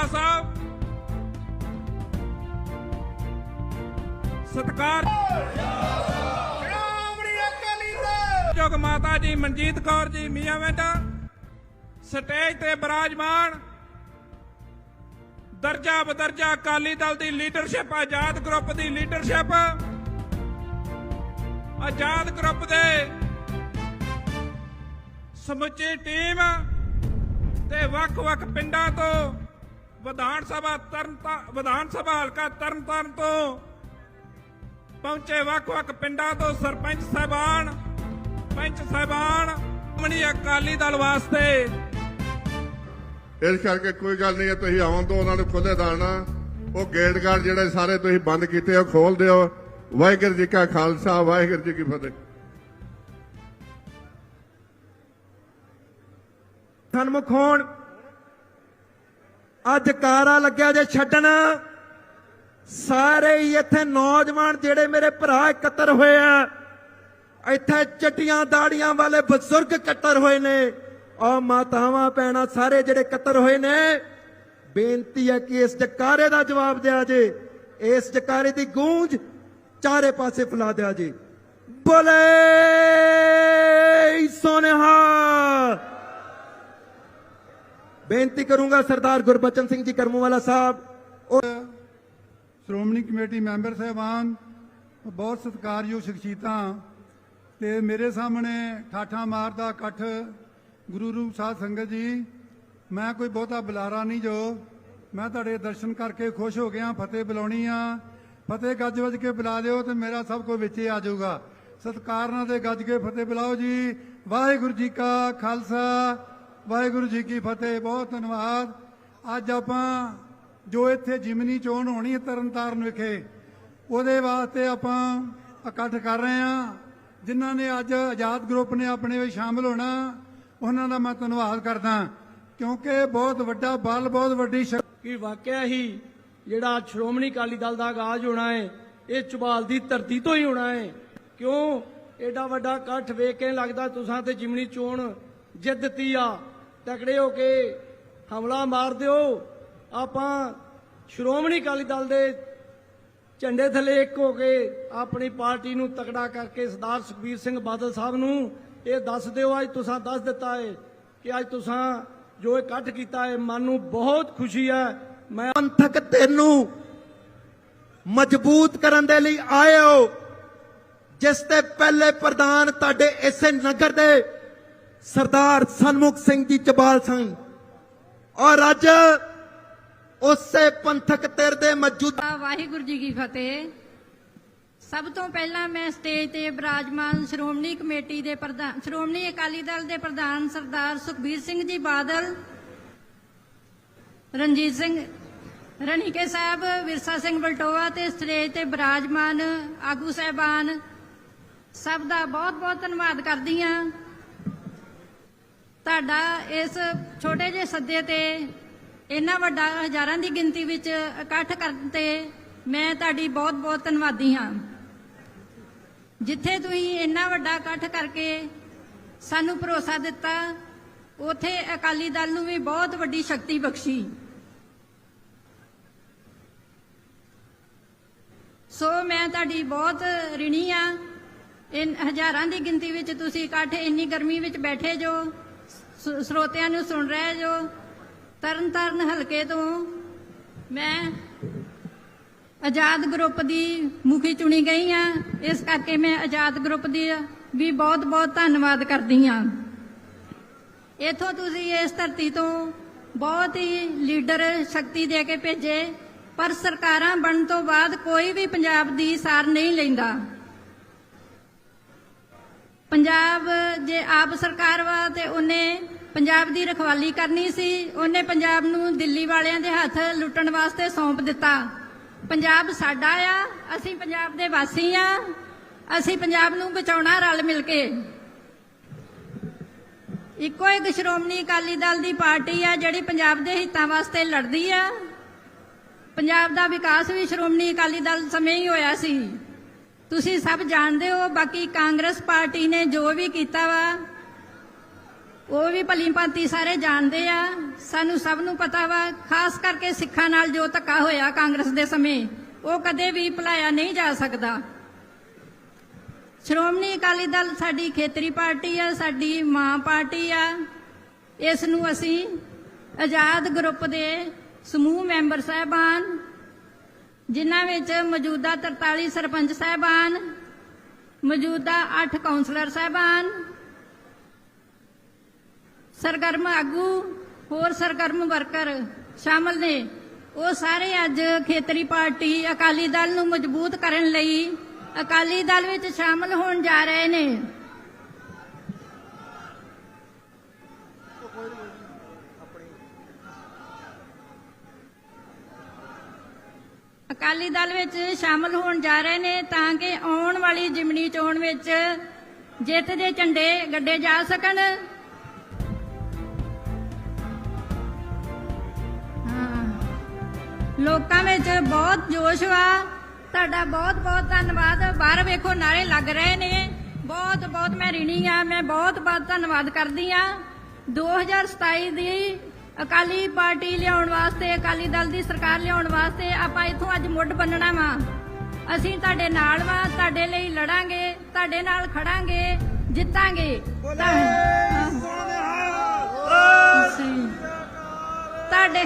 ਦਲਵਾਰ ਸਾਹਿਬ। ਸਤਕਾਰ। ਸ਼੍ਰੋਮਣੀ ਅਕਾਲੀ ਦਲ ਜੋਗ ਮਾਤਾ ਜੀ ਮਨਜੀਤ ਕੌਰ ਜੀ, ਮੀਆਂ ਬੇਟਾ। ਸਟੇਜ ਤੇ ਬਿਰਾਜਮਾਨ। ਦਰਜਾ ਬਦਰਜਾ ਅਕਾਲੀ ਦਲ ਦੀ ਲੀਡਰਸ਼ਿਪ, ਆਜ਼ਾਦ ਗਰੁੱਪ ਦੀ ਲੀਡਰਸ਼ਿਪ। ਆਜ਼ਾਦ ਗਰੁੱਪ ਦੇ ਸਮੁੱਚੀ ਟੀਮ ਤੇ ਵੱਖ-ਵੱਖ ਪਿੰਡਾਂ ਤੋਂ ਵਿਧਾਨ ਸਭਾ ਤਰਨਤਾ ਵਿਧਾਨ ਸਭਾ ਹਲਕਾ ਤਰਨਤਾਰਨ ਤੋਂ ਪਹੁੰਚੇ ਵੱਖ-ਵੱਖ ਪਿੰਡਾਂ ਤੋਂ ਸਰਪੰਚ ਸਾਹਿਬਾਨ ਪੰਚ ਸਾਹਿਬਾਨ ਮਣੀ ਅਕਾਲੀ ਦਲ ਵਾਸਤੇ। ਇਸ ਕਰਕੇ ਕੋਈ ਗੱਲ ਨਹੀਂ ਹੈ ਤੁਸੀਂ ਆਉਣ ਤੋਂ ਉਹਨਾਂ ਨੂੰ ਖੁੱਲੇ ਦਾਣਾ ਉਹ ਗੇਟ ਗਾਰਡ ਜਿਹੜੇ ਸਾਰੇ ਤੁਸੀਂ ਬੰਦ ਕੀਤੇ ਉਹ ਖੋਲ ਦਿਓ। ਵਾਹਿਗੁਰੂ ਜੀ ਕਾ ਖਾਲਸਾ ਵਾਹਿਗੁਰੂ ਜੀ ਕੀ ਫਤਿਹ। ਸਨਮੁਖ ਹੋਣ ਅੱਜ ਕਾਰਾ ਲੱਗਿਆ ਜੇ ਛੱਡਣ। ਸਾਰੇ ਹੀ ਇੱਥੇ ਨੌਜਵਾਨ ਜਿਹੜੇ ਮੇਰੇ ਭਰਾ ਇਕੱਤਰ ਹੋਏ ਆ, ਇੱਥੇ ਚਟੀਆਂ ਦਾੜੀਆਂ ਵਾਲੇ ਬਜ਼ੁਰਗ ਇਕੱਤਰ ਹੋਏ ਨੇ। ਆ ਮਾਤਾਵਾਂ ਪੈਣਾ ਸਾਰੇ ਜਿਹੜੇ ਇਕੱਤਰ ਹੋਏ ਨੇ, ਬੇਨਤੀ ਹੈ ਕਿ ਇਸ ਜਕਾਰੇ ਦਾ ਜਵਾਬ ਦਿਆ ਜੇ। ਇਸ ਜਕਾਰੇ ਦੀ ਗੂੰਜ ਚਾਰੇ ਪਾਸੇ ਫੈਲਾ ਦਿਆ ਜੇ। ਬੋਲੇ ਸੋਨਿਹਾ ਬੇਨਤੀ ਕਰੂੰਗਾ ਸਰਦਾਰ ਗੁਰਬਚਨ ਸਿੰਘ ਜੀ ਕਰਮੂਵਾਲਾ ਸਾਹਿਬ ਉਹ ਸ਼੍ਰੋਮਣੀ ਕਮੇਟੀ ਮੈਂਬਰ ਸਾਹਿਬਾਨ ਬਹੁਤ ਸਤਿਕਾਰਯੋਗ ਸ਼ਖਸੀਅਤਾਂ ਤੇ ਮੇਰੇ ਸਾਹਮਣੇ ਠਾਠਾ ਮਾਰਦਾ ਇਕੱਠ ਗੁਰੂ ਰੂਪ ਸਾਧ ਸੰਗਤ ਜੀ, ਮੈਂ ਕੋਈ ਬਹੁਤਾ ਬੁਲਾਰਾ ਨਹੀਂ ਜੋ। ਮੈਂ ਤੁਹਾਡੇ ਦਰਸ਼ਨ ਕਰਕੇ ਖੁਸ਼ ਹੋ ਗਿਆ, ਫਤਿਹ ਬੁਲਾਉਣੀ ਆ। ਫਤਿਹ ਗੱਜ ਵੱਜ ਕੇ ਬੁਲਾ ਦਿਓ ਤੇ ਮੇਰਾ ਸਭ ਕੁਝ ਵਿੱਚੇ ਆ ਜਾਊਗਾ। ਸਤਿਕਾਰ ਨਾਲ ਤੇ ਗੱਜ ਕੇ ਫਤਿਹ ਬੁਲਾਓ ਜੀ। ਵਾਹਿਗੁਰੂ ਜੀ ਕਾ ਖਾਲਸਾ। ਵਾਹਿਗੁਰੂ ਜੀ ਕੀ ਫਤਿਹ, ਬਹੁਤ ਧੰਨਵਾਦ। ਅੱਜ ਆਪਾਂ ਜੋ ਇੱਥੇ ਜਿਮਨੀ ਚੋਣ ਹੋਣੀ ਹੈ ਤਰਨਤਾਰਨ ਵਿਖੇ, ਉਹਦੇ ਵਾਸਤੇ ਆਪਾਂ ਇਕੱਠ ਕਰ ਰਹੇ ਹਾਂ। ਜਿਨ੍ਹਾਂ ਨੇ ਅੱਜ ਆਜ਼ਾਦ ਗਰੁੱਪ ਨੇ ਆਪਣੇ ਵਿੱਚ ਸ਼ਾਮਲ ਹੋਣਾ, ਉਹਨਾਂ ਦਾ ਮੈਂ ਧੰਨਵਾਦ ਕਰਦਾ ਕਿਉਂਕਿ ਬਹੁਤ ਵੱਡਾ ਬਲ, ਬਹੁਤ ਵੱਡੀ ਸ਼ਕਤੀ। ਕਿ ਵਾਕਿਆ ਹੀ ਜਿਹੜਾ ਸ਼੍ਰੋਮਣੀ ਅਕਾਲੀ ਦਲ ਦਾ ਆਗਾਜ਼ ਹੋਣਾ ਹੈ, ਇਹ ਚਬਾਲ ਦੀ ਧਰਤੀ ਤੋਂ ਹੀ ਹੋਣਾ ਹੈ। ਕਿਉਂ? ਐਡਾ ਵੱਡਾ ਇਕੱਠ ਵੇਖ ਕੇ ਲੱਗਦਾ, ਤੁਸਾਂ ਤੇ ਜਿਮਣੀ ਚੋਣ ਜਿੱਦਤੀ ਆ। ਤਕੜੇ ਹੋ ਕੇ ਹਮਲਾ ਮਾਰ ਦਿਓ। ਆਪਾਂ ਸ਼੍ਰੋਮਣੀ ਅਕਾਲੀ ਦਲ ਦੇ ਝੰਡੇ ਥੱਲੇ ਇੱਕ ਹੋ ਕੇ ਆਪਣੀ ਪਾਰਟੀ ਨੂੰ ਤਕੜਾ ਕਰਕੇ ਸਰਦਾਰ ਸੁਖਬੀਰ ਸਿੰਘ ਬਾਦਲ ਸਾਹਿਬ ਨੂੰ ਇਹ ਦੱਸ ਦਿਓ। ਅੱਜ ਤੁਸੀਂ ਦੱਸ ਦਿੱਤਾ ਹੈ ਕਿ ਅੱਜ ਤੁਸੀਂ ਜੋ ਇਕੱਠ ਕੀਤਾ ਹੈ, ਮਨ ਨੂੰ ਬਹੁਤ ਖੁਸ਼ੀ ਹੈ। ਮੈਂ ਪੰਥਕ ਤੈਨੂੰ ਮਜ਼ਬੂਤ ਕਰਨ ਦੇ ਲਈ ਆਏ ਹੋ। ਜਿਸ ਤੇ ਪਹਿਲੇ ਪ੍ਰਧਾਨ ਤੁਹਾਡੇ ਇਸੇ ਨਗਰ ਦੇ ਸਰਦਾਰ ਸਨਮੁਖ ਸਿੰਘ ਜੀ ਚਬਾਲ ਸਨ ਔਰ ਅੱਜ ਉਸੇ ਪੰਥਕ ਧਿਰ ਦੇ ਮੌਜੂਦਾ ਵਾਹਿਗੁਰੂ ਜੀ ਕੀ ਫਤਿਹ। ਸਭ ਤੋਂ ਪਹਿਲਾਂ ਮੈਂ ਸਟੇਜ ਤੇ ਬਿਰਾਜਮਾਨ ਸ਼੍ਰੋਮਣੀ ਕਮੇਟੀ ਦੇ ਪ੍ਰਧਾਨ ਸ਼੍ਰੋਮਣੀ ਅਕਾਲੀ ਦਲ ਦੇ ਪ੍ਰਧਾਨ ਸਰਦਾਰ ਸੁਖਬੀਰ ਸਿੰਘ ਜੀ ਬਾਦਲ, ਰਣਜੀਤ ਸਿੰਘ ਰਣੀਕੇ ਸਾਹਿਬ, ਵਿਰਸਾ ਸਿੰਘ ਬਲਟੋਆ ਤੇ ਸਟੇਜ ਤੇ ਬਿਰਾਜਮਾਨ ਆਗੂ ਸਹਿਬਾਨ। ਸਭ ਦਾ ਬਹੁਤ ਬਹੁਤ ਧੰਨਵਾਦ ਕਰਦੀ ਹਾਂ। ਤੁਹਾਡਾ ਇਸ ਛੋਟੇ ਜਿਹੇ ਸੱਦੇ ਤੇ ਇੰਨਾ ਵੱਡਾ ਹਜ਼ਾਰਾਂ ਦੀ ਗਿਣਤੀ ਵਿੱਚ ਇਕੱਠ ਕਰਨ ਤੇ ਮੈਂ ਤੁਹਾਡੀ ਬਹੁਤ ਬਹੁਤ ਧੰਨਵਾਦੀ ਹਾਂ। ਜਿੱਥੇ ਤੁਸੀਂ ਇੰਨਾ ਵੱਡਾ ਇਕੱਠ ਕਰਕੇ ਸਾਨੂੰ ਭਰੋਸਾ ਦਿੱਤਾ, ਉਥੇ ਅਕਾਲੀ ਦਲ ਨੂੰ ਵੀ ਬਹੁਤ ਵੱਡੀ ਸ਼ਕਤੀ ਬਖਸ਼ੀ। ਸੋ ਮੈਂ ਤੁਹਾਡੀ ਬਹੁਤ ਰਿਣੀ ਆ ਇਨ ਹਜ਼ਾਰਾਂ ਦੀ ਗਿਣਤੀ ਵਿੱਚ ਤੁਸੀਂ ਇਕੱਠ ਇੰਨੀ ਗਰਮੀ ਵਿੱਚ ਬੈਠੇ ਜੋ ਸਰੋਤਿਆਂ ਨੂੰ ਸੁਣ ਰਹੇ ਜੋ ਤਰਨ ਤਾਰਨ ਹਲਕੇ ਤੋਂ ਮੈਂ ਆਜ਼ਾਦ ਗਰੁੱਪ ਦੀ ਮੁਖੀ ਚੁਣੀ ਗਈ ਆ ਇਸ ਕਰਕੇ ਮੈਂ ਆਜ਼ਾਦ ਗਰੁੱਪ ਦੀ ਵੀ ਬਹੁਤ ਬਹੁਤ ਧੰਨਵਾਦ ਕਰਦੀ ਆ ਇਥੋਂ ਤੁਸੀਂ ਇਸ ਧਰਤੀ ਤੋਂ ਬਹੁਤ ਹੀ ਲੀਡਰ ਸ਼ਕਤੀ ਦੇ ਕੇ ਭੇਜੇ, ਪਰ ਸਰਕਾਰਾਂ ਬਣਨ ਤੋਂ ਬਾਅਦ ਕੋਈ ਵੀ ਪੰਜਾਬ ਦੀ ਸਾਰ ਨਹੀਂ ਲੈਂਦਾ। ਪੰਜਾਬ ਜੇ ਆਪ ਸਰਕਾਰ ਵਾ ਤੇ ਉਹਨੇ ਪੰਜਾਬ ਦੀ ਰਖਵਾਲੀ ਕਰਨੀ ਸੀ, ਉਹਨੇ ਪੰਜਾਬ ਨੂੰ ਦਿੱਲੀ ਵਾਲਿਆਂ ਦੇ ਹੱਥ ਲੁੱਟਣ ਵਾਸਤੇ ਸੌਂਪ ਦਿੱਤਾ। ਪੰਜਾਬ ਸਾਡਾ ਆ, ਅਸੀਂ ਪੰਜਾਬ ਦੇ ਵਾਸੀ ਆ, ਅਸੀਂ ਪੰਜਾਬ ਨੂੰ ਬਚਾਉਣਾ ਰਲ ਮਿਲ ਕੇ। ਇੱਕੋ ਇੱਕ ਸ਼੍ਰੋਮਣੀ ਅਕਾਲੀ ਦਲ ਦੀ ਪਾਰਟੀ ਆ, ਜਿਹੜੀ ਪੰਜਾਬ ਦੇ ਹਿੱਤਾਂ ਵਾਸਤੇ ਲੜਦੀ ਆ। ਪੰਜਾਬ ਦਾ ਵਿਕਾਸ ਵੀ ਸ਼੍ਰੋਮਣੀ ਅਕਾਲੀ ਦਲ ਸਮੇਂ ਹੀ ਹੋਇਆ ਸੀ। ਤੁਸੀਂ ਸਭ ਜਾਣਦੇ ਹੋ, ਬਾਕੀ ਕਾਂਗਰਸ ਪਾਰਟੀ ਨੇ ਜੋ ਵੀ ਕੀਤਾ ਵਾ ਉਹ ਵੀ ਭਲੀ ਭਾਂਤੀ ਸਾਰੇ ਜਾਣਦੇ ਆ। ਸਾਨੂੰ ਸਭ ਨੂੰ ਪਤਾ ਵਾ, ਖਾਸ ਕਰਕੇ ਸਿੱਖਾਂ ਨਾਲ ਜੋ ਧੱਕਾ ਹੋਇਆ ਕਾਂਗਰਸ ਦੇ ਸਮੇਂ, ਉਹ ਕਦੇ ਵੀ ਭੁਲਾਇਆ ਨਹੀਂ ਜਾ ਸਕਦਾ। ਸ਼੍ਰੋਮਣੀ ਅਕਾਲੀ ਦਲ ਸਾਡੀ ਖੇਤਰੀ ਪਾਰਟੀ ਆ, ਸਾਡੀ ਮਾਂ ਪਾਰਟੀ ਆ। ਇਸ ਨੂੰ ਅਸੀਂ ਆਜ਼ਾਦ ਗਰੁੱਪ ਦੇ ਸਮੂਹ ਮੈਂਬਰ ਸਾਹਿਬਾਨ, ਜਿਨ੍ਹਾਂ ਵਿੱਚ ਮੌਜੂਦਾ 43 ਸਰਪੰਚ ਸਾਹਿਬਾਨ, ਮੌਜੂਦਾ 8 ਕਾਉਂਸਲਰ ਸਾਹਿਬਾਨ ਸਰਗਰਮ ਆਗੂ, ਹੋਰ ਸਰਗਰਮ ਵਰਕਰ ਸ਼ਾਮਲ ਨੇ। ਉਹ ਸਾਰੇ ਅੱਜ ਖੇਤਰੀ ਪਾਰਟੀ ਅਕਾਲੀ ਦਲ ਨੂੰ ਮਜ਼ਬੂਤ ਕਰਨ ਲਈ ਅਕਾਲੀ ਦਲ ਵਿੱਚ ਸ਼ਾਮਲ ਹੋਣ ਜਾ ਰਹੇ ਨੇ। ਅਕਾਲੀ ਦਲ ਵਿੱਚ ਸ਼ਾਮਲ ਹੋਣ ਜਾ ਰਹੇ ਨੇ ਤਾਂ ਕਿ ਆਉਣ ਵਾਲੀ ਜਿਮਨੀ ਚੋਣ ਵਿੱਚ ਜਿੱਤ ਦੇ ਝੰਡੇ ਗੱਡੇ ਜਾ ਸਕਣ। ਲੋਕਾਂ ਵਿੱਚ ਬਹੁਤ ਜੋਸ਼ ਵਾ। ਤੁਹਾਡਾ ਬਹੁਤ ਬਹੁਤ ਧੰਨਵਾਦ। ਬਾਹਰ ਵੇਖੋ ਨਾਰੇ ਲੱਗ ਰਹੇ ਨੇ। ਬਹੁਤ ਬਹੁਤ ਮੈਂ ਰਿਣੀ ਆ। ਮੈਂ ਬਹੁਤ ਬਹੁਤ ਧੰਨਵਾਦ ਕਰਦੀ ਆ। 2027 ਦੀ ਅਕਾਲੀ ਪਾਰਟੀ ਲਿਆਉਣ ਵਾਸਤੇ ਅਕਾਲੀ ਦਲ ਦੀ ਸਰਕਾਰ ਲਿਆਉਣ ਵਾਸਤੇ ਆਪਾਂ ਇੱਥੋਂ ਅੱਜ ਮੁੱਢ ਬੰਨਣਾ ਵਾ। ਅਸੀਂ ਤੁਹਾਡੇ ਨਾਲ ਵਾ। ਤੁਹਾਡੇ ਲਈ ਲੜਾਂਗੇ। ਤੁਹਾਡੇ ਨਾਲ ਖੜਾਂਗੇ। ਜਿੱਤਾਂਗੇ। ਤੁਹਾਡੇ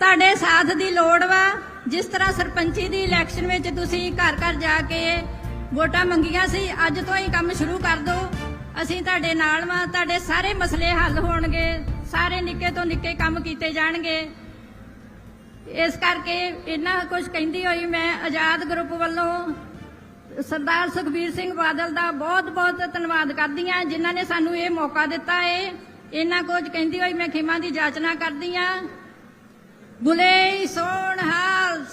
ਤੁਹਾਡੇ ਸਾਥ ਦੀ ਲੋੜ ਵਾ। ਜਿਸ ਤਰ੍ਹਾਂ ਸਰਪੰਚੀ ਦੀ ਇਲੈਕਸ਼ਨ ਵਿੱਚ ਤੁਸੀਂ ਘਰ ਘਰ ਜਾ ਕੇ ਵੋਟਾਂ ਮੰਗੀਆਂ ਸੀ, ਅੱਜ ਤੋਂ ਹੀ ਕੰਮ ਸ਼ੁਰੂ ਕਰ ਦਿਓ ਅਸੀਂ ਤੁਹਾਡੇ ਨਾਲ ਵਾਂ, ਤੁਹਾਡੇ ਸਾਰੇ ਮਸਲੇ ਹੱਲ ਹੋਣਗੇ। ਸਾਰੇ ਨਿੱਕੇ ਤੋਂ ਨਿੱਕੇ ਕੰਮ ਕੀਤੇ ਜਾਣਗੇ। ਇਸ ਕਰਕੇ ਇਹਨਾਂ ਕੁਝ ਕਹਿੰਦੀ ਹੋਈ ਮੈਂ ਆਜ਼ਾਦ ਗਰੁੱਪ ਵੱਲੋਂ ਸਰਦਾਰ ਸੁਖਬੀਰ ਸਿੰਘ ਬਾਦਲ ਦਾ ਬਹੁਤ ਬਹੁਤ ਧੰਨਵਾਦ ਕਰਦੀ ਹਾਂ, ਜਿਨ੍ਹਾਂ ਨੇ ਸਾਨੂੰ ਇਹ ਮੌਕਾ ਦਿੱਤਾ ਏ। ਇਹਨਾਂ ਕੁਝ ਕਹਿੰਦੀ ਹੋਈ ਮੈਂ ਖਿਮਾ ਦੀ ਜਾਚਨਾ ਕਰਦੀ ਹਾਂ। ਬੁਲੇ ਸੋਣ ਹਾਲ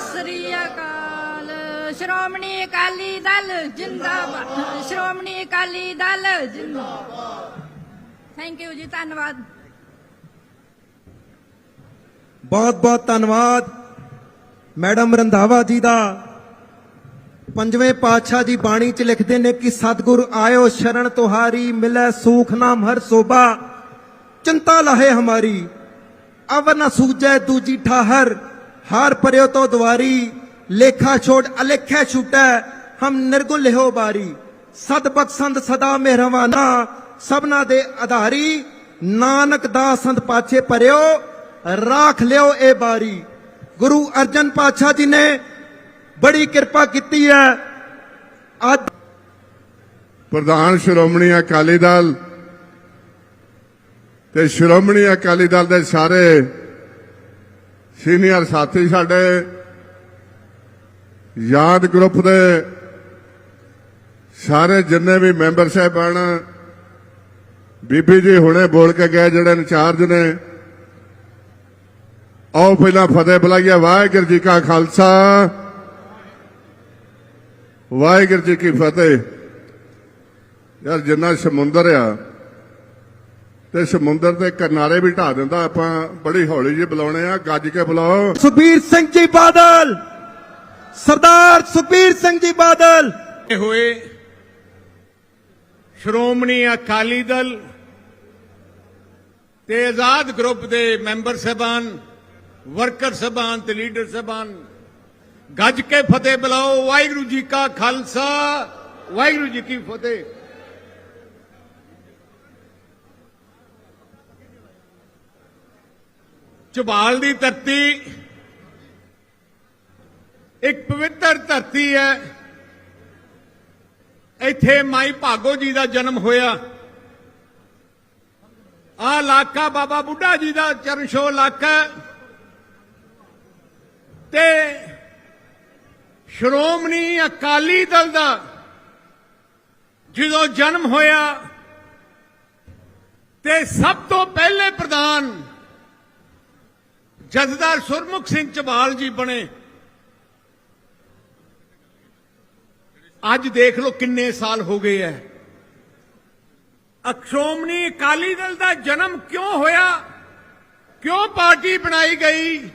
ਸ੍ਰੀ ਅਕਾਲ। ਸ਼੍ਰੋਮਣੀ ਅਕਾਲੀ ਦਲ ਜਿੰਦਾਬਾਦ। ਸ਼੍ਰੋਮਣੀ ਅਕਾਲੀ ਦਲ ਜਿੰਦਾਬਾਦ। ਥੈਂਕ ਯੂ ਜੀ, ਧੰਨਵਾਦ। ਬਹੁਤ ਬਹੁਤ ਧੰਨਵਾਦ। ਮੈਡਮ ਰੰਧਾਵਾ ਜੀ ਦਾ। ਪੰਜਵੇਂ ਪਾਤਸ਼ਾਹ ਜੀ ਬਾਣੀ ਚ ਲਿਖਦੇ ਨੇ ਕਿ ਸਤਿਗੁਰ ਆਇਓ ਸ਼ਰਨ ਤੁਹਾਰੀ, ਮਿਲੈ ਸੂਖ ਨਾਮ ਹਰ ਸੋਭਾ। ਚਿੰਤਾ ਲਾਹੇ ਹਮਾਰੀ। ਅਵ ਨ ਸੂਜੈ ਦੂਜੀ ਠਾਹਰ, ਹਾਰ ਪਰਿਓ ਤੋਂ ਦੁਆਰੀ, ਲੇਖਾ ਛੋੜ ਅਲੇਖਿਆ ਛੁਟੈ, ਹਮ ਨਿਰਗੁਣ ਲਿਹੋ ਬਾਰੀ। ਸਦ ਬਖਸ਼ੰਦ ਸਦਾ ਮਿਹਰਵਾਨਾ ਸਭਨਾ ਦੇ ਆਧਾਰੀ। ਨਾਨਕ ਦਾ ਸੰਤ ਪਾਛੇ ਪਰਿਓ ਰਾਖ ਲਿਓ ਇਹ ਬਾਰੀ। ਗੁਰੂ ਅਰਜਨ ਪਾਤਸ਼ਾਹ ਜੀ ਨੇ ਬੜੀ ਕਿਰਪਾ ਕੀਤੀ ਹੈ। ਅੱਜ ਪ੍ਰਧਾਨ ਸ਼੍ਰੋਮਣੀ ਅਕਾਲੀ ਦਲ ਤੇ ਸ਼੍ਰੋਮਣੀ ਅਕਾਲੀ ਦਲ ਦੇ ਸਾਰੇ ਸੀਨੀਅਰ ਸਾਥੀ ਸਾਡੇ, ਯਾਦ ਗਰੁੱਪ ਦੇ ਸਾਰੇ ਜਿੰਨੇ ਵੀ ਮੈਂਬਰ ਸਾਹਿਬਾਨ, ਬੀਬੀ ਜੀ ਹੁਣੇ ਬੋਲ ਕੇ ਗਏ ਜਿਹੜੇ ਇੰਚਾਰਜ ਨੇ। ਆਓ ਪਹਿਲਾਂ ਫਤਿਹ ਬੁਲਾਈਏ, ਵਾਹਿਗੁਰੂ ਜੀ ਕਾ ਖਾਲਸਾ। ਵਾਹਿਗੁਰੂ ਜੀ ਕੀ ਫਤਿਹ। ਯਾਰ ਜਿੰਨਾ ਸਮੁੰਦਰ ਆ ਤੇ ਸਮੁੰਦਰ ਦੇ ਕਿਨਾਰੇ ਵੀ ਢਾ ਦਿੰਦਾ। ਆਪਾਂ ਬੜੀ ਹੌਲੀ ਜਿਹੀ ਬੁਲਾਉਣੇ ਆ। ਗੱਜ ਕੇ ਬੁਲਾਓ। ਸੁਖਬੀਰ ਸਿੰਘ ਜੀ ਬਾਦਲ! ਸਰਦਾਰ ਸੁਖਬੀਰ ਸਿੰਘ ਜੀ ਬਾਦਲ! ਹੋਏ ਸ਼੍ਰੋਮਣੀ ਅਕਾਲੀ ਦਲ ਤੇ ਆਜ਼ਾਦ ਗਰੁੱਪ ਦੇ ਮੈਂਬਰ ਸਹਿਬਾਨ ਵਰਕਰ ਸਹਿਬਾਨ ਤੇ ਲੀਡਰ ਸਹਿਬਾਨ। ਗੱਜ ਕੇ ਫਤਿਹ ਬੁਲਾਓ। ਵਾਹਿਗੁਰੂ ਜੀ ਕਾ ਖਾਲਸਾ। ਵਾਹਿਗੁਰੂ ਜੀ ਕੀ ਫਤਿਹ। ਝਬਾਲ ਦੀ ਧਰਤੀ। ਇੱਕ ਪਵਿੱਤਰ ਧਰਤੀ ਹੈ। ਇੱਥੇ ਮਾਈ ਭਾਗੋ ਜੀ ਦਾ ਜਨਮ ਹੋਇਆ। ਆ ਇਲਾਕਾ ਬਾਬਾ ਬੁੱਢਾ ਜੀ ਦਾ ਚਰਨਸ਼ੋ ਇਲਾਕਾ ਤੇ ਸ਼੍ਰੋਮਣੀ ਅਕਾਲੀ ਦਲ ਦਾ ਜਦੋਂ ਜਨਮ ਹੋਇਆ, ਤੇ ਸਭ ਤੋਂ ਪਹਿਲੇ ਪ੍ਰਧਾਨ ਜਥੇਦਾਰ ਸੁਰਮੁਖ ਸਿੰਘ ਝਬਾਲ ਜੀ ਬਣੇ। ਅੱਜ ਦੇਖ ਲਓ ਕਿੰਨੇ ਸਾਲ ਹੋ ਗਏ ਐ। ਅਕਸ਼ੋਮਣੀ ਅਕਾਲੀ ਦਲ ਦਾ ਜਨਮ ਕਿਉਂ ਹੋਇਆ? ਕਿਉਂ ਪਾਰਟੀ ਬਣਾਈ ਗਈ?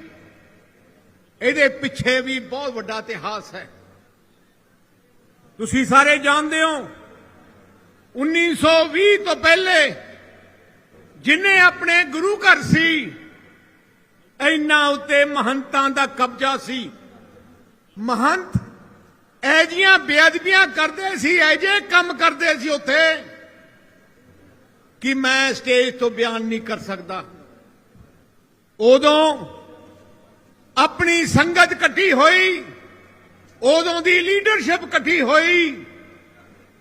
ਇਹਦੇ ਪਿੱਛੇ ਵੀ ਬਹੁਤ ਵੱਡਾ ਇਤਿਹਾਸ ਹੈ। ਤੁਸੀਂ ਸਾਰੇ ਜਾਣਦੇ ਹੋ 1920 ਤੋਂ ਪਹਿਲੇ ਜਿਨੇ ਆਪਣੇ ਗੁਰੂ ਘਰ ਸੀ ਇੰਨਾ ਉਤੇ ਮਹੰਤਾਂ ਦਾ ਕਬਜ਼ਾ ਸੀ। ਮਹੰਤ ਐਜੀਆਂ ਬੇਅਦਬੀਆਂ ਕਰਦੇ ਸੀ ਐਜੇ ਕੰਮ ਕਰਦੇ ਸੀ ਉੱਥੇ ਕਿ ਮੈਂ ਸਟੇਜ ਤੋਂ ਬਿਆਨ ਨਹੀਂ ਕਰ ਸਕਦਾ। ਉਦੋਂ ਆਪਣੀ ਸੰਗਤ ਇਕੱਠੀ ਹੋਈ, ਉਦੋਂ ਦੀ ਲੀਡਰਸ਼ਿਪ ਇਕੱਠੀ ਹੋਈ,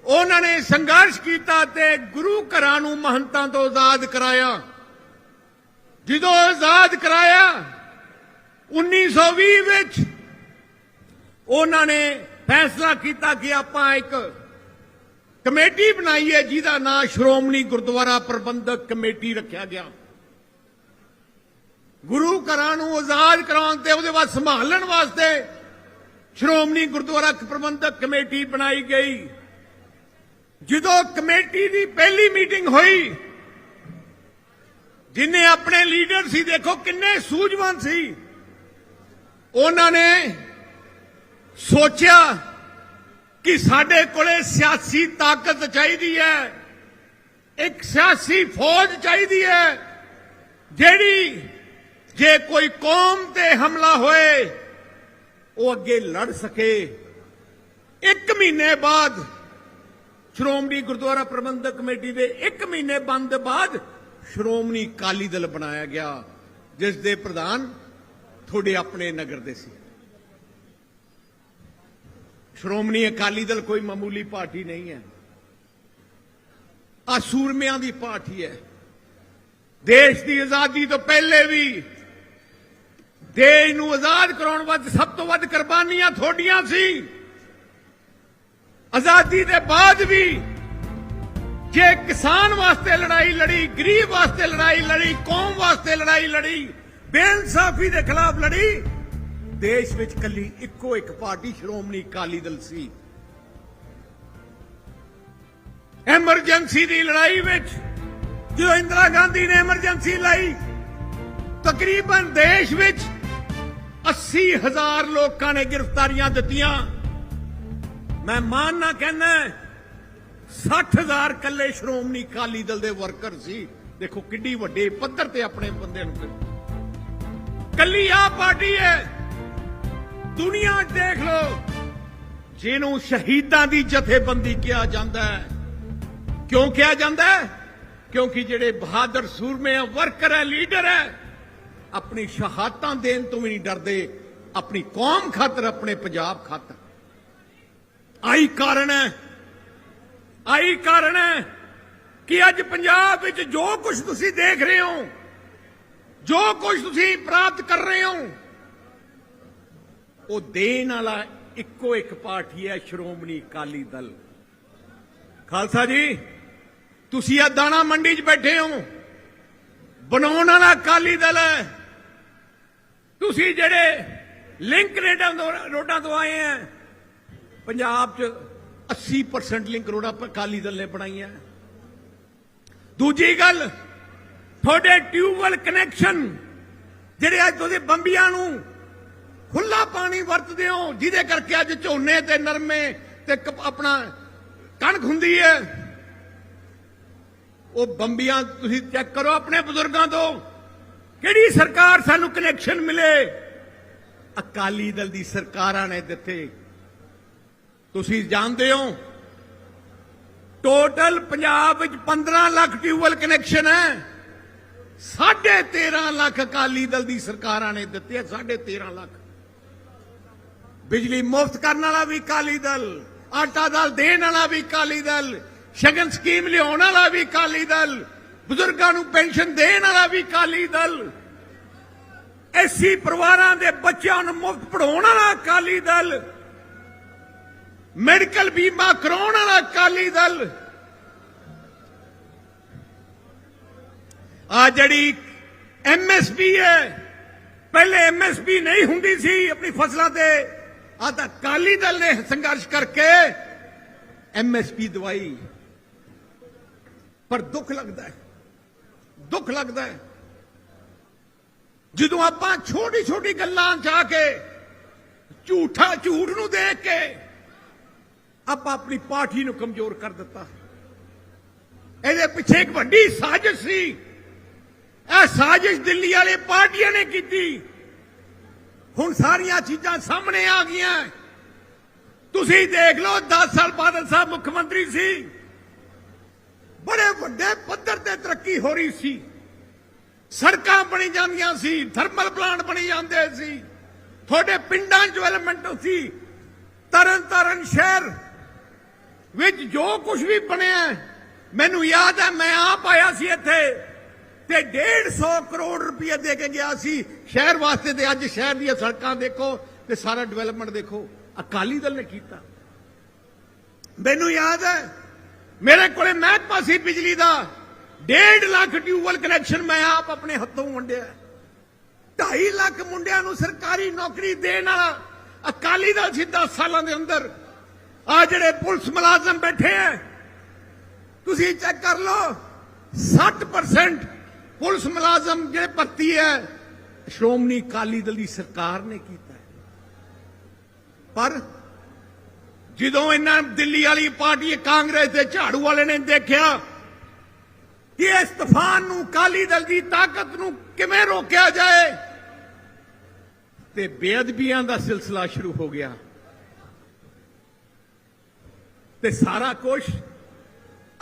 ਉਹਨਾਂ ਨੇ ਸੰਘਰਸ਼ ਕੀਤਾ ਤੇ ਗੁਰੂ ਘਰਾਂ ਨੂੰ ਮਹੰਤਾਂ ਤੋਂ ਆਜ਼ਾਦ ਕਰਾਇਆ। ਜਦੋਂ ਆਜ਼ਾਦ ਕਰਾਇਆ 1920 ਵਿੱਚ ਉਹਨਾਂ ਨੇ ਫੈਸਲਾ ਕੀਤਾ ਕਿ ਆਪਾਂ ਇੱਕ ਕਮੇਟੀ ਬਣਾਈ ਹੈ, ਜਿਹਦਾ ਨਾਮ ਸ਼੍ਰੋਮਣੀ ਗੁਰਦੁਆਰਾ ਪ੍ਰਬੰਧਕ ਕਮੇਟੀ ਰੱਖਿਆ ਗਿਆ। ਗੁਰੂ ਘਰਾਂ ਨੂੰ ਆਜ਼ਾਦ ਕਰਾਉਣ ਤੇ ਉਹਦੇ ਬਾਅਦ ਸੰਭਾਲਣ ਵਾਸਤੇ ਸ਼੍ਰੋਮਣੀ ਗੁਰਦੁਆਰਾ ਪ੍ਰਬੰਧਕ ਕਮੇਟੀ ਬਣਾਈ ਗਈ। ਜਦੋਂ ਕਮੇਟੀ ਦੀ ਪਹਿਲੀ ਮੀਟਿੰਗ ਹੋਈ ਜਿਨੇ ਆਪਣੇ ਲੀਡਰ ਸੀ, ਦੇਖੋ ਕਿੰਨੇ ਸੂਝਵਾਨ ਸੀ। ਉਹਨਾਂ ਨੇ ਸੋਚਿਆ ਕਿ ਸਾਡੇ ਕੋਲੇ ਸਿਆਸੀ ਤਾਕਤ ਚਾਹੀਦੀ ਹੈ, ਇੱਕ ਸਿਆਸੀ ਫੌਜ ਚਾਹੀਦੀ ਹੈ, ਜਿਹੜੀ ਜੇ ਕੋਈ ਕੌਮ ਤੇ ਹਮਲਾ ਹੋਏ, ਉਹ ਅੱਗੇ ਲੜ ਸਕੇ। ਇੱਕ ਮਹੀਨੇ ਬਾਅਦ ਸ਼੍ਰੋਮਣੀ ਗੁਰਦੁਆਰਾ ਪ੍ਰਬੰਧਕ ਕਮੇਟੀ ਦੇ 1 ਮਹੀਨੇ ਬੰਦ ਬਾਅਦ ਸ਼੍ਰੋਮਣੀ ਅਕਾਲੀ ਦਲ ਬਣਾਇਆ ਗਿਆ, ਜਿਸ ਦੇ ਪ੍ਰਧਾਨ ਤੁਹਾਡੇ ਆਪਣੇ ਨਗਰ ਦੇ ਸੀ। ਸ਼੍ਰੋਮਣੀ ਅਕਾਲੀ ਦਲ ਕੋਈ ਮਾਮੂਲੀ ਪਾਰਟੀ ਨਹੀਂ ਹੈ। ਆ ਸੂਰਮਿਆਂ ਦੀ ਪਾਰਟੀ ਹੈ। ਦੇਸ਼ ਦੀ ਆਜ਼ਾਦੀ ਤੋਂ ਪਹਿਲੇ ਵੀ ਦੇਸ਼ ਨੂੰ ਆਜ਼ਾਦ ਕਰਾਉਣ ਵਾਸਤੇ ਸਭ ਤੋਂ ਵੱਧ ਕੁਰਬਾਨੀਆਂ ਤੁਹਾਡੀਆਂ ਸੀ। ਆਜ਼ਾਦੀ ਦੇ ਬਾਅਦ ਵੀ ਜੇ ਕਿਸਾਨ ਵਾਸਤੇ ਲੜਾਈ ਲੜੀ, ਗਰੀਬ ਵਾਸਤੇ ਲੜਾਈ ਲੜੀ, ਕੌਮ ਵਾਸਤੇ ਲੜਾਈ ਲੜੀ, ਬੇਇਨਸਾਫੀ ਦੇ ਖਿਲਾਫ ਲੜੀ, ਦੇਸ਼ ਵਿੱਚ ਕੱਲੀ ਇੱਕੋ ਇੱਕ ਪਾਰਟੀ ਸ਼੍ਰੋਮਣੀ ਅਕਾਲੀ ਦਲ ਸੀ। ਐਮਰਜੈਂਸੀ ਦੀ ਲੜਾਈ ਵਿੱਚ ਜਦੋਂ ਇੰਦਰਾ ਗਾਂਧੀ ਨੇ ਐਮਰਜੈਂਸੀ ਲਾਈ, ਤਕਰੀਬਨ ਦੇਸ਼ ਵਿੱਚ 80000 ਲੋਕਾਂ ਨੇ ਗ੍ਰਿਫਤਾਰੀਆਂ ਦਿੱਤੀਆਂ। ਮੈਂ ਮਾਨ ਨਾ ਕਹਿੰਦਾ 60000 ਕੱਲੇ ਸ਼੍ਰੋਮਣੀ ਅਕਾਲੀ ਦਲ ਦੇ ਵਰਕਰ ਸੀ। ਦੇਖੋ ਕਿੱਡੀ ਵੱਡੇ ਪੱਧਰ ਤੇ ਆਪਣੇ ਬੰਦੇ ਨੂੰ ਕੱਲੀ ਆ ਪਾਰਟੀ ਹੈ। ਦੁਨੀਆ ਦੇਖ ਲਓ। ਜਿਹਨੂੰ ਸ਼ਹੀਦਾਂ ਦੀ ਜਥੇਬੰਦੀ ਕਿਹਾ ਜਾਂਦਾ ਹੈ। ਕਿਉਂ ਕਿਹਾ ਜਾਂਦਾ ਹੈ? ਕਿਉਂਕਿ ਜਿਹੜੇ ਬਹਾਦਰ ਸੂਰਮੇ ਆ, ਵਰਕਰ ਹੈ, ਲੀਡਰ ਹੈ, ਆਪਣੀ ਸ਼ਹਾਦਤਾਂ ਦੇਣ ਤੋਂ ਵੀ ਨਹੀਂ ਡਰਦੇ। ਆਪਣੀ ਕੌਮ ਖਾਤਰ, ਆਪਣੇ ਪੰਜਾਬ ਖਾਤਰ। ਆਈ ਕਾਰਨ ਹੈ ਆਈ ਕਾਰਨ ਹੈ ਕਿ ਅੱਜ ਪੰਜਾਬ ਵਿੱਚ ਜੋ ਕੁਝ ਤੁਸੀਂ ਦੇਖ ਰਹੇ ਹੋ, ਜੋ ਕੁਝ ਤੁਸੀਂ ਪ੍ਰਾਪਤ ਕਰ ਰਹੇ ਹੋ, ਉਹ ਦੇਣ ਵਾਲਾ ਇੱਕੋ ਇੱਕ ਪਾਰਟੀ ਹੈ ਸ਼੍ਰੋਮਣੀ ਅਕਾਲੀ ਦਲ। ਖਾਲਸਾ ਜੀ, ਤੁਸੀਂ ਆ ਦਾਣਾ ਮੰਡੀ 'ਚ ਬੈਠੇ ਹੋ। ਬਣਾਉਣ ਵਾਲਾ ਅਕਾਲੀ ਦਲ ਹੈ। ਤੁਸੀਂ ਜਿਹੜੇ ਲਿੰਕ ਰੇਡਾਂ ਤੋਂ ਰੋਡਾਂ ਤੋਂ ਆਏ ਆ ਪੰਜਾਬ 'ਚ 80% ਲਿੰਕ ਰੋਡਾਂ ਪਰ ਅਕਾਲੀ ਦਲ ਨੇ ਬਣਾਈਆਂ ਦੂਜੀ ਗੱਲ, ਤੁਹਾਡੇ ਟਿਊਬਵੈਲ ਕਨੈਕਸ਼ਨ ਜਿਹੜੇ ਅੱਜ ਤੁਸੀਂ ਬੰਬੀਆਂ ਨੂੰ ਖੁੱਲਾ ਪਾਣੀ ਵਰਤਦੇ ਹੋ, ਜਿਹਦੇ ਕਰਕੇ ਅੱਜ ਝੋਨੇ ਤੇ ਨਰਮੇ ਤੇ ਆਪਣਾ ਕਣਕ ਹੁੰਦੀ ਹੈ, ਉਹ ਬੰਬੀਆਂ ਤੁਸੀਂ ਚੈੱਕ ਕਰੋ ਆਪਣੇ ਬਜ਼ੁਰਗਾਂ ਤੋਂ, ਕਿਹੜੀ ਸਰਕਾਰ ਸਾਨੂੰ ਕਨੈਕਸ਼ਨ ਮਿਲੇ? ਅਕਾਲੀ ਦਲ ਦੀ ਸਰਕਾਰਾਂ ਨੇ ਦਿੱਤੇ। ਤੁਸੀਂ ਜਾਣਦੇ ਹੋ? ਟੋਟਲ ਪੰਜਾਬ ਵਿੱਚ 15 ਲੱਖ ਟਿਊਬਵੈਲ ਕਨੈਕਸ਼ਨ ਹੈ। 13.5 ਲੱਖ ਅਕਾਲੀ ਦਲ ਦੀ ਸਰਕਾਰਾਂ ਨੇ ਦਿੱਤੇ 13.5 ਲੱਖ। ਬਿਜਲੀ ਮੁਫਤ ਕਰਨ ਵਾਲਾ ਵੀ ਅਕਾਲੀ ਦਲ, ਆਟਾ ਦਾਲ ਦੇਣ ਵਾਲਾ ਵੀ ਅਕਾਲੀ ਦਲ, ਸ਼ਗਨ ਸਕੀਮ ਲਿਆਉਣ ਵਾਲਾ ਵੀ ਅਕਾਲੀ ਦਲ, ਬਜ਼ੁਰਗਾਂ ਨੂੰ ਪੈਨਸ਼ਨ ਦੇਣ ਵਾਲਾ ਵੀ ਅਕਾਲੀ ਦਲ, ਐਸੀ ਪਰਿਵਾਰਾਂ ਦੇ ਬੱਚਿਆਂ ਨੂੰ ਮੁਫਤ ਪੜਾਉਣ ਵਾਲਾ ਅਕਾਲੀ ਦਲ ਮੈਡੀਕਲ ਬੀਮਾ ਕਰਾਉਣ ਵਾਲਾ ਅਕਾਲੀ ਦਲ ਆ ਜਿਹੜੀ ਐਮਐਸਪੀ ਹੈ ਪਹਿਲੇ ਐਮਐਸਪੀ ਨਹੀਂ ਹੁੰਦੀ ਸੀ ਆਪਣੀ ਫਸਲਾਂ ਤੇ ਆ ਤਾਂ ਅਕਾਲੀ ਦਲ ਨੇ ਸੰਘਰਸ਼ ਕਰਕੇ ਐਮਐਸਪੀ ਦਵਾਈ ਪਰ ਦੁੱਖ ਲੱਗਦਾ ਹੈ ਦੁੱਖ ਲੱਗਦਾ ਹੈ ਜਦੋਂ ਆਪਾਂ ਛੋਟੀ ਛੋਟੀ ਗੱਲਾਂ ਚ ਆ ਕੇ ਝੂਠਾ ਝੂਠ ਨੂੰ ਦੇਖ ਕੇ ਆਪਾਂ ਆਪਣੀ ਪਾਰਟੀ ਨੂੰ ਕਮਜ਼ੋਰ ਕਰ ਦਿੱਤਾ। ਇਹਦੇ ਪਿੱਛੇ ਇੱਕ ਵੱਡੀ ਸਾਜ਼ਿਸ਼ ਸੀ। ਇਹ ਸਾਜ਼ਿਸ਼ ਦਿੱਲੀ ਵਾਲੇ ਪਾਰਟੀਆਂ ਨੇ ਕੀਤੀ। ਹੁਣ ਸਾਰੀਆਂ ਚੀਜ਼ਾਂ ਸਾਹਮਣੇ ਆ ਗਈਆਂ। ਤੁਸੀਂ ਦੇਖ ਲਓ 10 ਸਾਲ ਬਾਦਲ ਸਾਹਿਬ ਮੁੱਖ ਮੰਤਰੀ ਸੀ। ਬੜੇ ਵੱਡੇ ਪੱਧਰ ਤੇ ਤਰੱਕੀ ਹੋ ਰਹੀ ਸੀ। ਸੜਕਾਂ ਬਣੀ ਜਾਂਦੀਆਂ ਸੀ, ਥਰਮਲ ਪਲਾਂਟ ਬਣੀ ਜਾਂਦੇ ਸੀ। ਤੁਹਾਡੇ ਪਿੰਡਾਂ 'ਚ ਡਿਵੈਲਪਮੈਂਟ ਸੀ, ਤਰਨ ਤਾਰਨ ਸ਼ਹਿਰ ਵਿੱਚ ਜੋ ਕੁਝ ਵੀ ਬਣਿਆ, ਮੈਨੂੰ ਯਾਦ ਹੈ ਮੈਂ ਆਪ ਆਇਆ ਸੀ ਇੱਥੇ ਤੇ 150 ਕਰੋੜ ਰੁਪਏ ਦੇ ਕੇ ਗਿਆ ਸੀ। ਸ਼ਹਿਰ ਵਾਸਤੇ ਤੇ ਅੱਜ ਸ਼ਹਿਰ ਦੀਆਂ ਸੜਕਾਂ ਦੇਖੋ ਤੇ ਸਾਰਾ ਡਿਵੈਲਪਮੈਂਟ ਦੇਖੋ। ਅਕਾਲੀ ਦਲ ਨੇ ਕੀਤਾ। ਮੈਨੂੰ ਯਾਦ ਹੈ ਮੇਰੇ ਕੋਲੇ ਮਹਿਕਮਾ ਸੀ ਬਿਜਲੀ ਦਾ। 1.5 ਲੱਖ ਟਿਊਬਵੈਲ ਕਨੈਕਸ਼ਨ ਮੈਂ ਆਪ ਆਪਣੇ ਹੱਥੋਂ ਵੰਡਿਆ। 2.5 ਲੱਖ ਮੁੰਡਿਆਂ ਨੂੰ ਸਰਕਾਰੀ ਨੌਕਰੀ ਦੇਣ ਵਾਲਾ ਅਕਾਲੀ ਦਲ ਸੀ 10 ਸਾਲਾਂ ਦੇ ਅੰਦਰ। ਆ ਜਿਹੜੇ ਪੁਲਿਸ ਮੁਲਾਜ਼ਮ ਬੈਠੇ ਆ ਤੁਸੀਂ ਚੈੱਕ ਕਰ ਲਓ 60% ਪੁਲਿਸ ਮੁਲਾਜ਼ਮ ਜਿਹੜੇ ਭਰਤੀ ਹੈ ਸ਼੍ਰੋਮਣੀ ਅਕਾਲੀ ਦਲ ਦੀ ਸਰਕਾਰ ਨੇ ਕੀਤਾ ਪਰ ਜਦੋਂ ਇਹਨਾਂ ਦਿੱਲੀ ਵਾਲੀ ਪਾਰਟੀ ਕਾਂਗਰਸ ਦੇ ਝਾੜੂ ਵਾਲੇ ਨੇ ਦੇਖਿਆ ਕਿ ਇਸ ਤੂਫਾਨ ਨੂੰ ਅਕਾਲੀ ਦਲ ਦੀ ਤਾਕਤ ਨੂੰ ਕਿਵੇਂ ਰੋਕਿਆ ਜਾਏ, ਤੇ ਬੇਅਦਬੀਆਂ ਦਾ ਸਿਲਸਿਲਾ ਸ਼ੁਰੂ ਹੋ ਗਿਆ। ਤੇ ਸਾਰਾ ਕੁਝ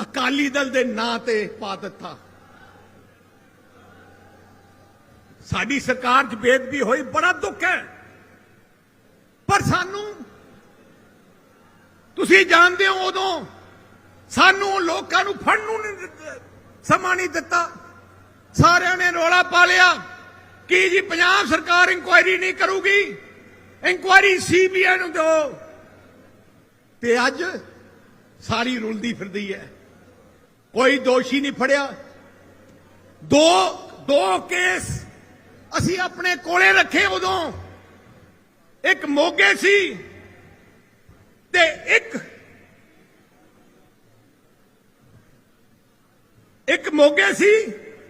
ਅਕਾਲੀ ਦਲ ਦੇ ਨਾਂ ਤੇ ਪਾ ਦਿੱਤਾ। ਸਾਡੀ ਸਰਕਾਰ 'ਚ ਬੇਦਬੀ ਹੋਈ, ਬੜਾ ਦੁੱਖ ਹੈ। ਪਰ ਸਾਨੂੰ, ਤੁਸੀਂ ਜਾਣਦੇ ਹੋ ਉਦੋਂ ਸਾਨੂੰ ਲੋਕਾਂ ਨੂੰ ਫੜਨ ਨੂੰ ਨਹੀਂ ਸਮਾਂ ਨਹੀਂ ਦਿੱਤਾ। ਸਾਰਿਆਂ ਨੇ ਰੋਲਾ ਪਾ ਲਿਆ ਕਿ ਜੀ ਪੰਜਾਬ ਸਰਕਾਰ ਇਨਕੁਆਇਰੀ ਨਹੀਂ ਕਰੂਗੀ। ਇਨਕੁਆਇਰੀ ਸੀਬੀਆਈ ਨੂੰ ਦਿਓ। ਤੇ ਅੱਜ ਸਾਰੀ ਰੁਲਦੀ ਫਿਰਦੀ ਹੈ ਕੋਈ ਦੋਸ਼ੀ ਨਹੀਂ ਫੜਿਆ। ਦੋ ਦੋ ਕੇਸ ਅਸੀਂ ਆਪਣੇ ਕੋਲੇ ਰੱਖੇ ਉਦੋਂ। ਇੱਕ ਮੋਗੇ ਸੀ ਤੇ ਇੱਕ ਇੱਕ ਮੋਗੇ ਸੀ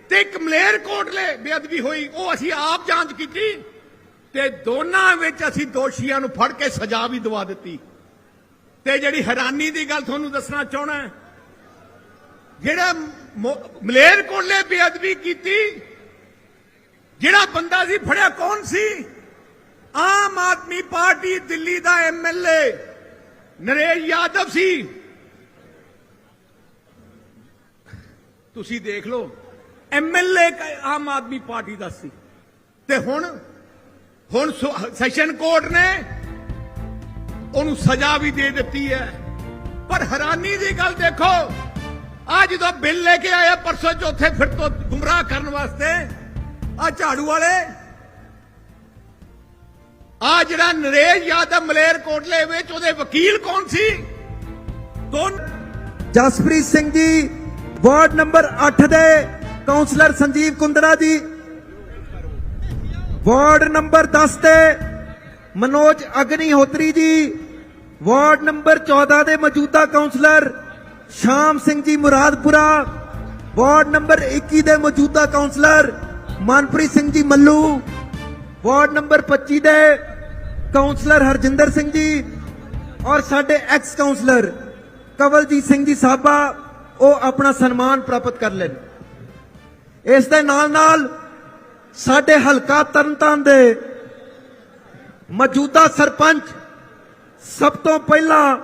ਤੇ ਇੱਕ ਮਲੇਰ ਕੋਟਲੇ ਬੇਅਦਬੀ ਹੋਈ। ਉਹ ਅਸੀਂ ਆਪ ਜਾਂਚ ਕੀਤੀ ਤੇ ਦੋਨਾਂ ਵਿੱਚ ਅਸੀਂ ਦੋਸ਼ੀਆਂ ਨੂੰ ਫੜ ਕੇ ਸਜ਼ਾ ਵੀ ਦਵਾ ਦਿੱਤੀ। ਤੇ ਜਿਹੜੀ ਹੈਰਾਨੀ ਦੀ ਗੱਲ ਤੁਹਾਨੂੰ ਦੱਸਣਾ ਚਾਹਣਾ ਜਿਹੜਾ ਮਲੇਰ ਕੋਟਲੇ ਬੇਅਦਬੀ ਕੀਤੀ, ਜਿਹੜਾ ਬੰਦਾ ਸੀ, ਫੜਿਆ ਕੌਣ ਸੀ? ਆਮ ਆਦਮੀ ਪਾਰਟੀ ਦਿੱਲੀ ਦਾ ਐਮਐਲਏ ਨਰੇਸ਼ ਯਾਦਵ ਸੀ। ਤੁਸੀਂ ਦੇਖ ਲਓ ਐਮਐਲਏ ਆਮ ਆਦਮੀ ਪਾਰਟੀ ਦਾ ਸੀ। ਤੇ ਹੁਣ ਹੁਣ ਸੈਸ਼ਨ ਕੋਰਟ ਨੇ ਉਹਨੂੰ ਸਜ਼ਾ ਵੀ ਦੇ ਦਿੱਤੀ ਹੈ। ਪਰ ਹੈਰਾਨੀ ਦੀ ਗੱਲ ਦੇਖੋ ਆ ਜਦੋਂ ਬਿੱਲ ਲੈ ਕੇ ਆਇਆ ਪਰਸੋਂ ਚੌਥੇ ਫਿਰ ਤੋਂ ਗੁੰਮਰਾਹ ਕਰਨ ਵਾਸਤੇ ਆ ਝਾੜੂ ਵਾਲੇ ਆ ਜਿਹੜਾ ਨਰੇਸ਼ ਯਾਦਵ ਮਲੇਰ ਕੋਟਲੇ ਵਿੱਚ ਉਹਦੇ ਵਕੀਲ ਕੌਣ ਸੀ? ਦੋਨ ਜਸਪ੍ਰੀਤ ਸਿੰਘ ਜੀ, ਵਾਰਡ ਨੰਬਰ 8 ਦੇ ਕਾਉਂਸਲਰ ਸੰਜੀਵ ਕੁੰਦਰਾ ਜੀ। ਵਾਰਡ ਨੰਬਰ 10 ਤੇ ਮਨੋਜ ਅਗਨੀਹੋਤਰੀ ਜੀ, ਵਾਰਡ ਨੰਬਰ 14 ਦੇ ਮੌਜੂਦਾ ਕਾਉਂਸਲਰ ਸ਼ਾਮ ਸਿੰਘ ਜੀ ਮੁਰਾਦਪੁਰਾ, ਵਾਰਡ ਨੰਬਰ 21 ਦੇ ਮੌਜੂਦਾ councillor Manpreet Singh ji ਮੱਲੂ, ward number 25 ਦੇ ਕਾਉਂਸਲਰ ਹਰਜਿੰਦਰ ਸਿੰਘ ਜੀ ਔਰ ਸਾਡੇ ਐਕਸ ਕਾਉਂਸਲਰ ਕਵਲਜੀਤ ਸਿੰਘ ਜੀ ਸਾਬਾ, ਉਹ ਆਪਣਾ ਸਨਮਾਨ ਪ੍ਰਾਪਤ ਕਰ ਲੈਣ। ਇਸ ਦੇ ਨਾਲ ਨਾਲ ਸਾਡੇ ਹਲਕਾ ਤਰਨਤਾਰਨ ਦੇ ਮੌਜੂਦਾ ਸਰਪੰਚ ਸਭ ਤੋਂ ਪਹਿਲਾਂ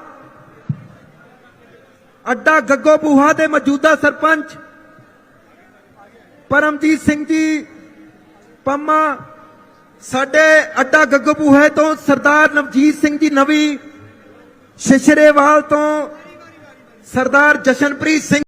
ਅੱਡਾ ਗੱਗੋ ਬੂਹਾ ਦੇ ਮੌਜੂਦਾ ਸਰਪੰਚ ਪਰਮਜੀਤ ਸਿੰਘ ਜੀ ਪੰਮਾ, ਸਾਡੇ ਅੱਡਾ ਗੱਗੋ ਬੂਹੇ ਤੋਂ ਸਰਦਾਰ ਨਵਜੀਤ ਸਿੰਘ ਜੀ ਨਵੀ ਸ਼ਿਸ਼ਰੇਵਾਲ ਤੋਂ ਸਰਦਾਰ ਜਸ਼ਨਪ੍ਰੀਤ ਸਿੰਘ